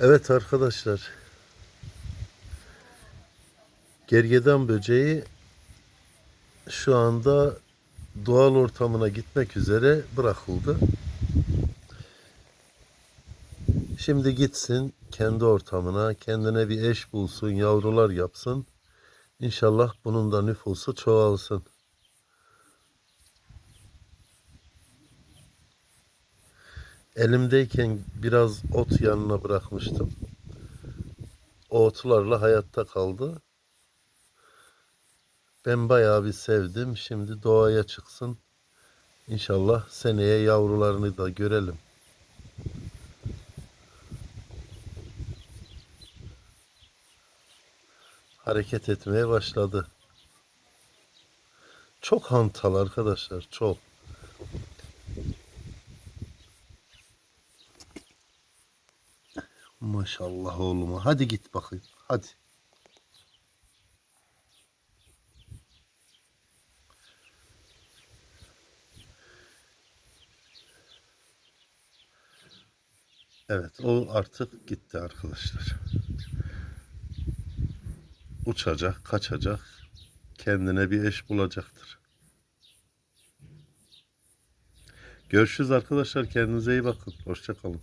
Evet arkadaşlar. Gergedan böceği şu anda doğal ortamına gitmek üzere bırakıldı. Şimdi gitsin kendi ortamına, kendine bir eş bulsun, yavrular yapsın. İnşallah bunun da nüfusu çoğalsın. Elimdeyken biraz ot yanına bırakmıştım. O otlarla hayatta kaldı. Ben bayağı bir sevdim. Şimdi doğaya çıksın. İnşallah seneye yavrularını da görelim. Hareket etmeye başladı. Çok hantal arkadaşlar, çok. Maşallah oğluma. Hadi git bakayım. Hadi. Evet, o artık gitti arkadaşlar. Uçacak, kaçacak. Kendine bir eş bulacaktır. Görüşürüz arkadaşlar. Kendinize iyi bakın. Hoşça kalın.